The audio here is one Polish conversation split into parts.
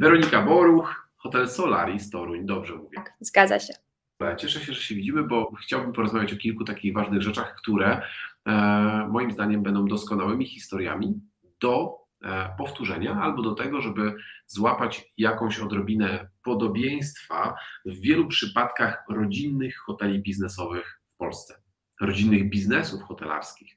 Weronika Boruch, Hotel Solaris Toruń, dobrze mówię. Tak, zgadza się. Cieszę się, że się widzimy, bo chciałbym porozmawiać o kilku takich ważnych rzeczach, które e, moim zdaniem będą doskonałymi historiami do e, powtórzenia albo do tego, żeby złapać jakąś odrobinę podobieństwa w wielu przypadkach rodzinnych hoteli biznesowych w Polsce, rodzinnych biznesów hotelarskich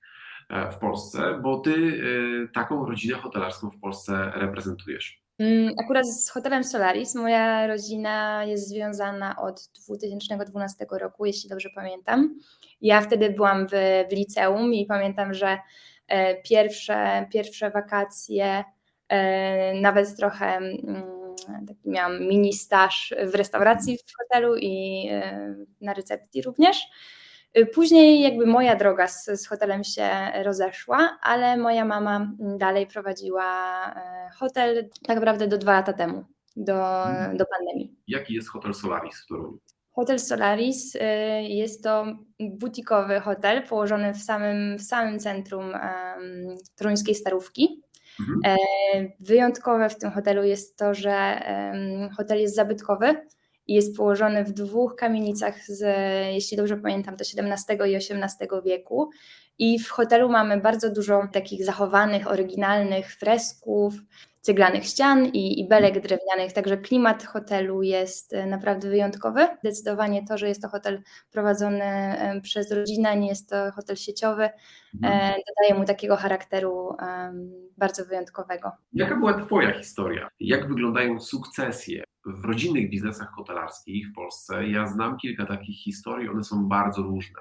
e, w Polsce, bo ty e, taką rodzinę hotelarską w Polsce reprezentujesz. Mm, Akurat z hotelem Solaris moja rodzina jest związana od 2012 roku, jeśli dobrze pamiętam. Ja wtedy byłam w, w liceum i pamiętam, że e, pierwsze, pierwsze wakacje, e, nawet trochę mm, taki miałam mini staż w restauracji w hotelu i e, na recepcji również. Y, Później jakby moja droga z, z hotelem się rozeszła, ale moja mama mm, dalej prowadziła e, hotel tak naprawdę do dwa lata temu, do, Mhm. do pandemii. Jaki jest Hotel Solaris w Toruniu? Hotel Solaris y, jest to butikowy hotel położony w samym, w samym centrum toruńskiej Starówki. Mhm. E, Wyjątkowe w tym hotelu jest to, że hotel jest zabytkowy i jest położony w dwóch kamienicach z, jeśli dobrze pamiętam, to XVII i XVIII wieku. I w hotelu mamy bardzo dużo takich zachowanych, oryginalnych fresków, ceglanych ścian i, i belek drewnianych, także klimat hotelu jest e, naprawdę wyjątkowy. Zdecydowanie to, że jest to hotel prowadzony e, przez rodzinę, nie jest to hotel sieciowy, Mhm. e, dodaje mu takiego charakteru bardzo wyjątkowego. Jaka była Twoja historia? Jak wyglądają sukcesje w rodzinnych biznesach hotelarskich w Polsce? Ja znam kilka takich historii, one są bardzo różne.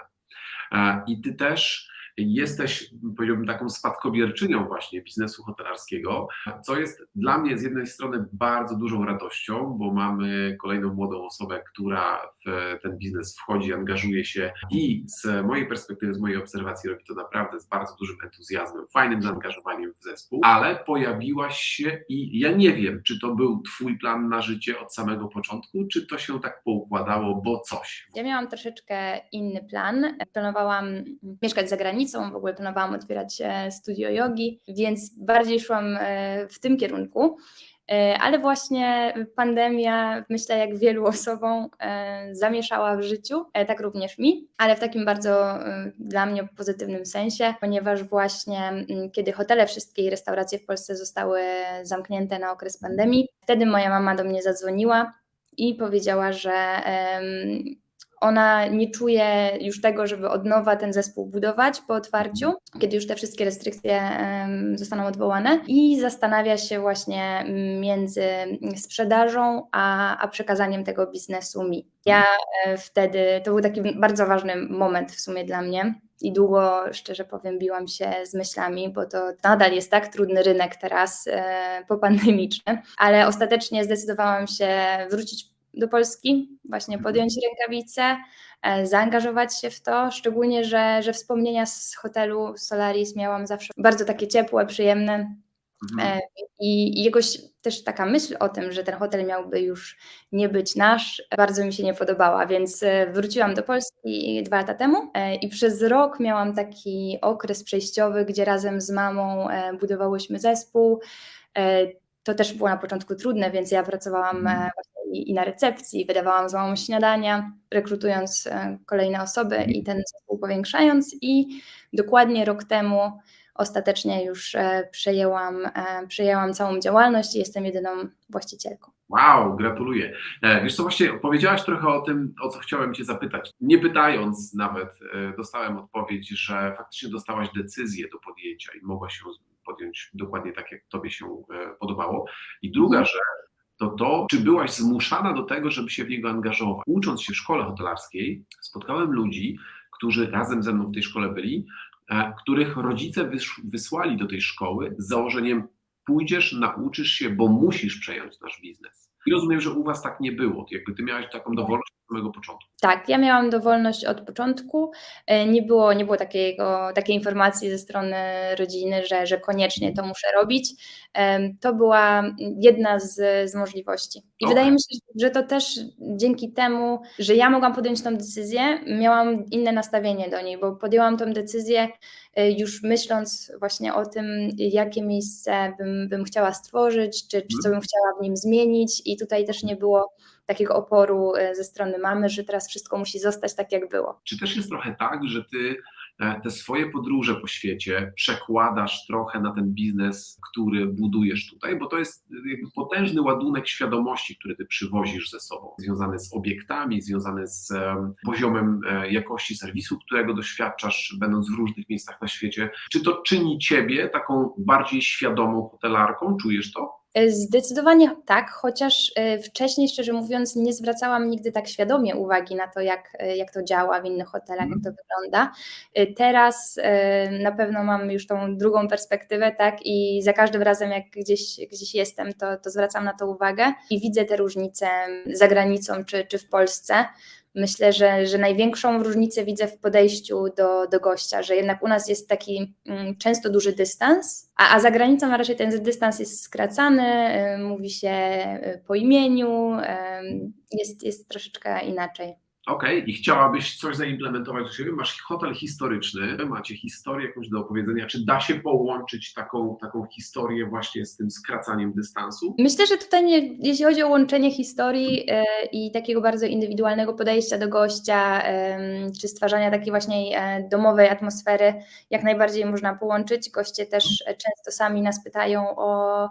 E, I Ty też jesteś, powiedziałbym, taką spadkobierczynią właśnie biznesu hotelarskiego, co jest dla mnie z jednej strony bardzo dużą radością, bo mamy kolejną młodą osobę, która w ten biznes wchodzi, angażuje się i z mojej perspektywy, z mojej obserwacji robi to naprawdę z bardzo dużym entuzjazmem, fajnym zaangażowaniem w zespół, ale pojawiłaś się i ja nie wiem, czy to był Twój plan na życie od samego początku, czy to się tak poukładało, bo coś. Ja miałam troszeczkę inny plan. Planowałam mieszkać za granicą, w ogóle planowałam otwierać e, studio jogi, więc bardziej szłam e, w tym kierunku. E, Ale właśnie pandemia, myślę, jak wielu osobom, zamieszała w życiu, tak również mi, ale w takim bardzo dla mnie pozytywnym sensie, ponieważ właśnie mm, kiedy hotele wszystkie i restauracje w Polsce zostały zamknięte na okres pandemii, wtedy moja mama do mnie zadzwoniła i powiedziała, że ona nie czuje już tego, żeby od nowa ten zespół budować po otwarciu, kiedy już te wszystkie restrykcje zostaną odwołane i zastanawia się właśnie między sprzedażą a, a przekazaniem tego biznesu mi. Ja e, wtedy, to był taki bardzo ważny moment w sumie dla mnie i długo, szczerze powiem, biłam się z myślami, bo to nadal jest tak trudny rynek teraz e, popandemiczny, ale ostatecznie zdecydowałam się wrócić do Polski, właśnie podjąć rękawice, e, zaangażować się w to, szczególnie, że, że wspomnienia z hotelu Solaris miałam zawsze bardzo takie ciepłe, przyjemne Mhm. e, i, i jakoś też taka myśl o tym, że ten hotel miałby już nie być nasz, bardzo mi się nie podobała, więc e, wróciłam do Polski dwa lata temu i przez rok miałam taki okres przejściowy, gdzie razem z mamą budowałyśmy zespół. To też było na początku trudne, więc ja pracowałam właśnie i, i na recepcji, wydawałam z mamą śniadania, rekrutując e, kolejne osoby i ten zespół powiększając i dokładnie rok temu ostatecznie już e, przejęłam, e, przejęłam całą działalność i jestem jedyną właścicielką. Wow, gratuluję. Wiesz co, właśnie powiedziałaś trochę o tym, o co chciałem Cię zapytać. Nie pytając nawet, dostałem odpowiedź, że faktycznie dostałaś decyzję do podjęcia i mogłaś ją podjąć dokładnie tak, jak Tobie się podobało. I druga Mhm. rzecz to to, czy byłaś zmuszana do tego, żeby się w niego angażować. Ucząc się w szkole hotelarskiej, spotkałem ludzi, którzy razem ze mną w tej szkole byli, e, których rodzice wysłali do tej szkoły z założeniem pójdziesz, nauczysz się, bo musisz przejąć nasz biznes. I rozumiem, że u Was tak nie było. Jakby Ty miałeś taką dowolność od samego początku. Tak, ja miałam dowolność od początku. E, nie było, nie było takiego, takiej informacji ze strony rodziny, że, że koniecznie to muszę robić. Em, To była jedna z, z możliwości. I Okej. wydaje mi się, że to też dzięki temu, że ja mogłam podjąć tą decyzję, miałam inne nastawienie do niej, bo podjęłam tą decyzję e, już myśląc właśnie o tym, jakie miejsce bym, bym chciała stworzyć, czy, czy co bym chciała w nim zmienić. I tutaj też nie było takiego oporu e, ze strony mamy, że teraz wszystko musi zostać tak, jak było. Czy też jest trochę tak, że Ty e, te swoje podróże po świecie przekładasz trochę na ten biznes, który budujesz tutaj, bo to jest e, potężny ładunek świadomości, który ty przywozisz ze sobą, związany z obiektami, związany z em, poziomem jakości serwisu, którego doświadczasz, będąc w różnych miejscach na świecie. Czy to czyni ciebie taką bardziej świadomą hotelarką? Czujesz to? E, Zdecydowanie tak, chociaż e, wcześniej, szczerze mówiąc, nie zwracałam nigdy tak świadomie uwagi na to, jak, e, jak to działa w innych hotelach, jak to wygląda. E, Teraz na pewno mam już tą drugą perspektywę, tak, i za każdym razem, jak gdzieś, gdzieś jestem, to, to zwracam na to uwagę i widzę te różnice za granicą czy, czy w Polsce. Myślę, że, że największą różnicę widzę w podejściu do, do gościa, że jednak u nas jest taki mm, często duży dystans, a, a za granicą raczej ten dystans jest skracany, y, mówi się y, po imieniu, y, jest, jest troszeczkę inaczej. Okej, i chciałabyś coś zaimplementować do siebie? Masz hotel historyczny, macie historię jakąś do opowiedzenia. Czy da się połączyć taką, taką historię właśnie z tym skracaniem dystansu? Myślę, że tutaj, nie, jeśli chodzi o łączenie historii e, i takiego bardzo indywidualnego podejścia do gościa, em, czy stwarzania takiej właśnie e, domowej atmosfery, jak najbardziej można połączyć. Goście też często sami nas pytają o,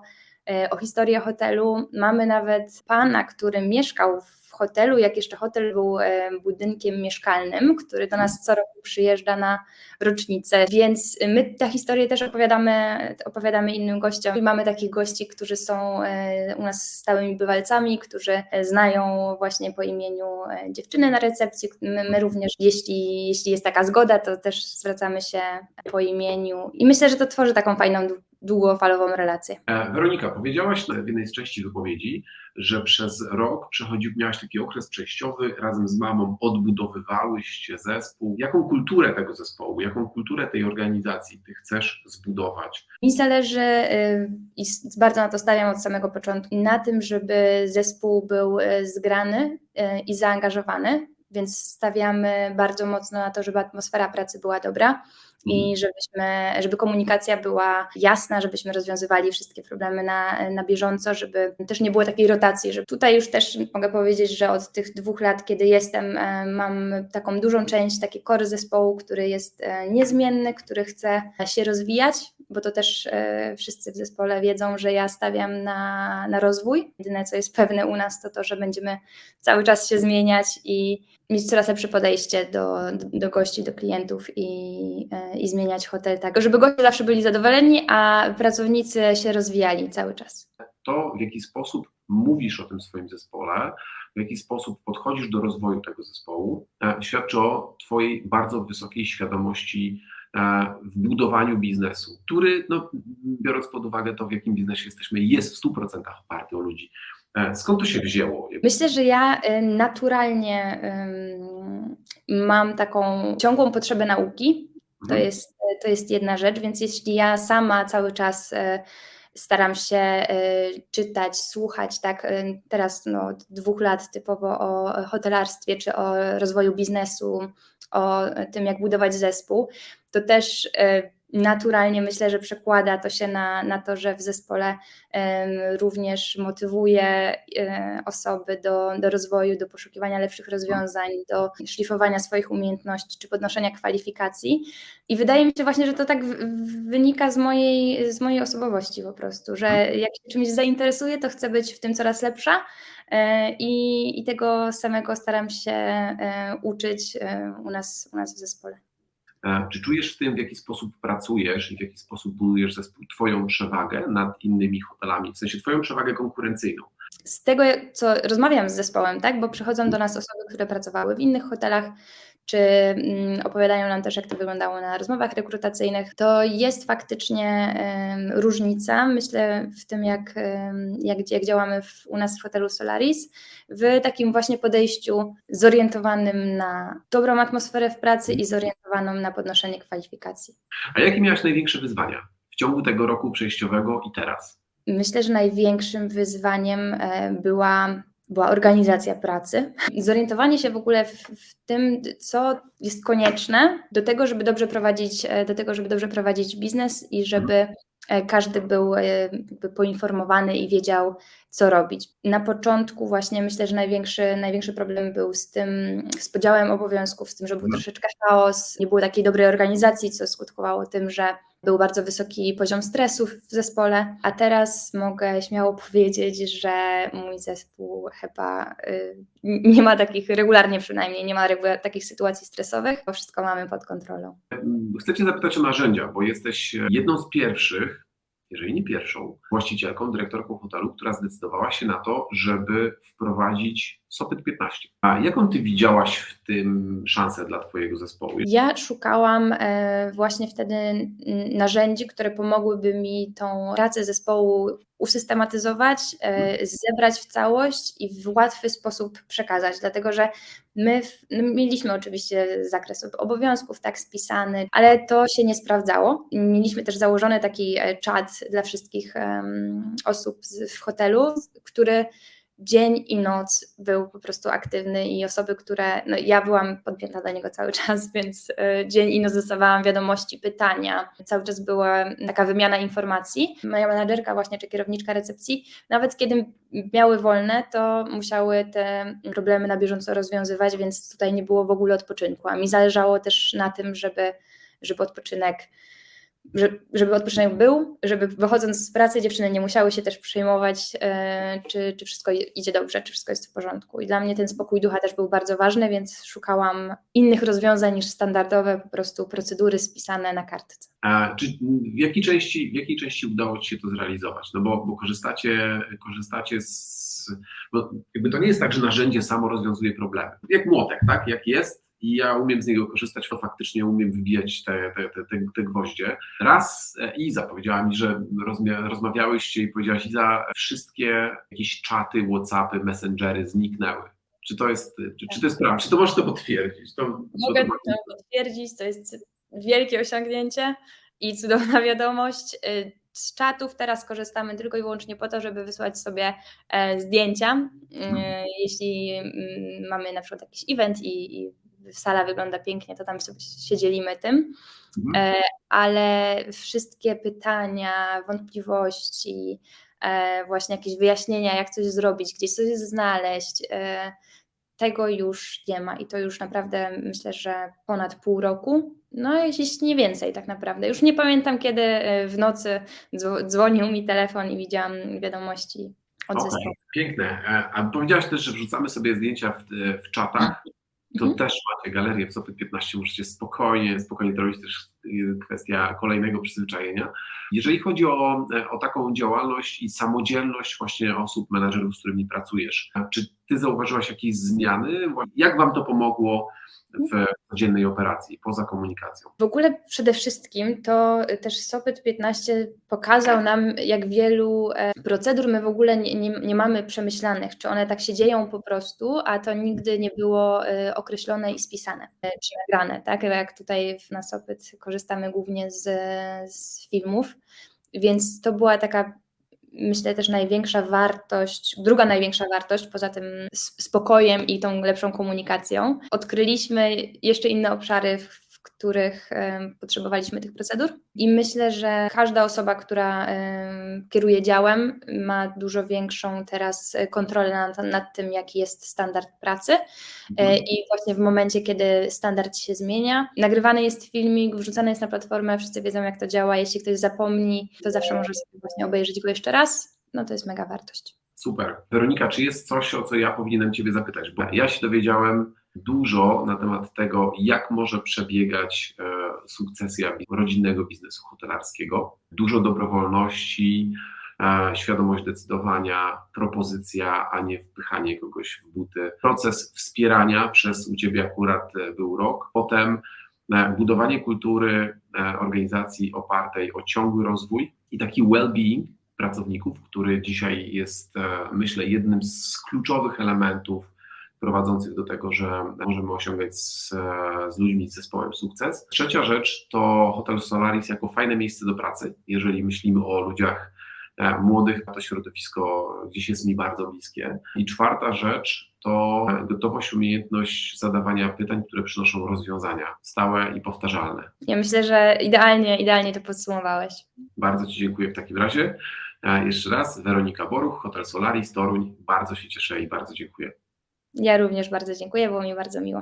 o historię hotelu. Mamy nawet pana, który mieszkał w hotelu, jak jeszcze hotel był e, budynkiem mieszkalnym, który do nas co roku przyjeżdża na rocznicę, więc my tę historię też opowiadamy, opowiadamy innym gościom. I mamy takich gości, którzy są e, u nas stałymi bywalcami, którzy e, znają właśnie po imieniu e, dziewczyny na recepcji. My, my również, jeśli, jeśli jest taka zgoda, to też zwracamy się po imieniu i myślę, że to tworzy taką fajną, długofalową relację. E, Weronika, powiedziałaś w jednej z części wypowiedzi, że przez rok przechodził, miałaś taki okres przejściowy, razem z mamą odbudowywałyście zespół. Jaką kulturę tego zespołu, jaką kulturę tej organizacji ty chcesz zbudować? Mi zależy y, i bardzo na to stawiam od samego początku, na tym, żeby zespół był y, zgrany y, i zaangażowany, więc stawiamy bardzo mocno na to, żeby atmosfera pracy była dobra i żebyśmy, żeby komunikacja była jasna, żebyśmy rozwiązywali wszystkie problemy na, na bieżąco, żeby też nie było takiej rotacji, że tutaj już też mogę powiedzieć, że od tych dwóch lat, kiedy jestem, e, mam taką dużą część, taki core zespołu, który jest e, niezmienny, który chce się rozwijać, bo to też e, wszyscy w zespole wiedzą, że ja stawiam na, na rozwój. Jedyne, co jest pewne u nas, to to, że będziemy cały czas się zmieniać i mieć coraz lepsze podejście do, do gości, do klientów i, e, i zmieniać hotel tak, żeby goście zawsze byli zadowoleni, a pracownicy się rozwijali cały czas. To, w jaki sposób mówisz o tym swoim zespole, w jaki sposób podchodzisz do rozwoju tego zespołu, e, świadczy o Twojej bardzo wysokiej świadomości e, w budowaniu biznesu, który, no, biorąc pod uwagę to, w jakim biznesie jesteśmy, jest w 100% oparty o ludzi. E, Skąd to się wzięło? Myślę, że ja y, naturalnie mam taką ciągłą potrzebę nauki. To Mhm. jest, to jest jedna rzecz, więc jeśli ja sama cały czas y, staram się y, czytać, słuchać, tak, y, teraz no, od dwóch lat typowo o hotelarstwie czy o rozwoju biznesu, o tym, jak budować zespół, to też y, naturalnie myślę, że przekłada to się na, na to, że w zespole również motywuje e, osoby do, do rozwoju, do poszukiwania lepszych rozwiązań, do szlifowania swoich umiejętności czy podnoszenia kwalifikacji. I wydaje mi się właśnie, że to tak wynika z mojej, z mojej osobowości po prostu, że jak się czymś zainteresuję, to chcę być w tym coraz lepsza e, i, i tego samego staram się e, uczyć u nas, u nas w zespole. E, Czy czujesz w tym, w jaki sposób pracujesz i w jaki sposób budujesz zespół, Twoją przewagę nad innymi hotelami, w sensie Twoją przewagę konkurencyjną? z tego, co rozmawiam z zespołem, tak, bo przychodzą do nas osoby, które pracowały w innych hotelach, czy mm, opowiadają nam też, jak to wyglądało na rozmowach rekrutacyjnych, to jest faktycznie różnica, myślę, w tym, jak, jak, jak działamy w, u nas w hotelu Solaris, w takim właśnie podejściu zorientowanym na dobrą atmosferę w pracy i zorientowaną na podnoszenie kwalifikacji. A jakie miałaś największe wyzwania w ciągu tego roku przejściowego i teraz? Myślę, że największym wyzwaniem e, była, była organizacja pracy. Zorientowanie się w ogóle w, w tym, co jest konieczne do tego, żeby dobrze prowadzić, e, do tego, żeby dobrze prowadzić biznes i żeby e, każdy był e, poinformowany i wiedział, co robić. Na początku właśnie myślę, że największy, największy problem był z tym, z podziałem obowiązków, z tym, że był Mhm. troszeczkę chaos, nie było takiej dobrej organizacji, co skutkowało tym, że był bardzo wysoki poziom stresu w zespole, a teraz mogę śmiało powiedzieć, że mój zespół chyba y, nie ma takich, regularnie przynajmniej, nie ma takich sytuacji stresowych, bo wszystko mamy pod kontrolą. Chcę Cię zapytać o narzędzia, bo jesteś jedną z pierwszych, jeżeli nie pierwszą, właścicielką, dyrektorką hotelu, która zdecydowała się na to, żeby wprowadzić SOPyt 15. A jaką Ty widziałaś w tym szansę dla Twojego zespołu? Ja szukałam e, właśnie wtedy narzędzi, które pomogłyby mi tą pracę zespołu usystematyzować, e, zebrać w całość i w łatwy sposób przekazać, dlatego że my w, no, mieliśmy oczywiście zakres obowiązków tak spisany, ale to się nie sprawdzało. Mieliśmy też założony taki e, czat dla wszystkich em, osób w hotelu, który dzień i noc był po prostu aktywny i osoby, które, no ja byłam podpięta do niego cały czas, więc y, dzień i noc dostawałam wiadomości, pytania, cały czas była taka wymiana informacji. Moja menadżerka właśnie, czy kierowniczka recepcji, nawet kiedy miały wolne, to musiały te problemy na bieżąco rozwiązywać, więc tutaj nie było w ogóle odpoczynku, a mi zależało też na tym, żeby, żeby odpoczynek żeby odpoczynek był, żeby wychodząc z pracy dziewczyny nie musiały się też przejmować, e, czy, czy wszystko idzie dobrze, czy wszystko jest w porządku. I dla mnie ten spokój ducha też był bardzo ważny, więc szukałam innych rozwiązań niż standardowe po prostu procedury spisane na kartce. A czy w jakiej części, w jakiej części udało Ci się to zrealizować? No bo, bo korzystacie, korzystacie z. Bo jakby to nie jest tak, że narzędzie samo rozwiązuje problemy. Jak młotek, tak? Jak jest i ja umiem z niego korzystać, to faktycznie umiem wybijać te, te, te, te, gwoździe. Raz e, Iza powiedziała mi, że rozmawiałyście i powiedziałaś, Iza, wszystkie jakieś czaty, Whatsappy, Messengery zniknęły. Czy to jest, czy, czy to jest prawda? Czy to możesz to potwierdzić? To, Mogę to, to potwierdzić, to jest wielkie osiągnięcie i cudowna wiadomość. Y, Z czatów teraz korzystamy tylko i wyłącznie po to, żeby wysłać sobie e, zdjęcia. Y, Jeśli mm, mamy na przykład jakiś event i, i sala wygląda pięknie, to tam sobie się dzielimy tym. Mhm. E, Ale wszystkie pytania, wątpliwości, e, właśnie jakieś wyjaśnienia, jak coś zrobić, gdzieś coś znaleźć, e, tego już nie ma i to już naprawdę myślę, że ponad pół roku, no jeśli nie więcej tak naprawdę. Już nie pamiętam kiedy w nocy dzwo- dzwonił mi telefon i widziałam wiadomości od Okej, zespołu. Piękne. A powiedziałaś też, że wrzucamy sobie zdjęcia w, w czatach. To Mhm. też macie galerię w Sopy 15, możecie spokojnie, spokojnie to robić też kwestia kolejnego przyzwyczajenia. Jeżeli chodzi o, o taką działalność i samodzielność właśnie osób, menadżerów, z którymi pracujesz, czy ty zauważyłaś jakieś zmiany? Jak wam to pomogło w codziennej operacji, poza komunikacją? W ogóle przede wszystkim to też Sopyt 15 pokazał nam, jak wielu e, procedur my w ogóle nie, nie, nie mamy przemyślanych, czy one tak się dzieją po prostu, a to nigdy nie było e, określone i spisane, e, czy nagrane, tak? Jak tutaj na Sopyt korzystamy głównie z, z filmów, więc to była taka myślę też największa wartość, druga największa wartość poza tym spokojem i tą lepszą komunikacją. Odkryliśmy jeszcze inne obszary, w w których potrzebowaliśmy tych procedur i myślę, że każda osoba, która kieruje działem ma dużo większą teraz kontrolę nad, nad tym, jaki jest standard pracy E, i właśnie w momencie, kiedy standard się zmienia, nagrywany jest filmik, wrzucany jest na platformę, wszyscy wiedzą jak to działa, jeśli ktoś zapomni, to zawsze może sobie właśnie obejrzeć go jeszcze raz, no to jest mega wartość. Super. Weronika, czy jest coś, o co ja powinienem Ciebie zapytać? Bo ja się dowiedziałem dużo na temat tego, jak może przebiegać e, sukcesja rodzinnego biznesu hotelarskiego. Dużo dobrowolności, e, świadomość decydowania, propozycja, a nie wpychanie kogoś w buty. Proces wspierania przez u Ciebie akurat e, był rok. Potem budowanie kultury organizacji opartej o ciągły rozwój i taki well-being pracowników, który dzisiaj jest, myślę, jednym z kluczowych elementów prowadzących do tego, że możemy osiągać z, z ludźmi, z zespołem sukces. Trzecia rzecz to Hotel Solaris jako fajne miejsce do pracy. Jeżeli myślimy o ludziach e, młodych, to środowisko gdzieś jest mi bardzo bliskie. I czwarta rzecz to gotowość, umiejętność zadawania pytań, które przynoszą rozwiązania stałe i powtarzalne. Ja myślę, że idealnie, idealnie to podsumowałeś. Bardzo Ci dziękuję w takim razie. E, Jeszcze raz, Weronika Boruch, Hotel Solaris, Toruń. Bardzo się cieszę i bardzo dziękuję. Ja również bardzo dziękuję, było mi bardzo miło.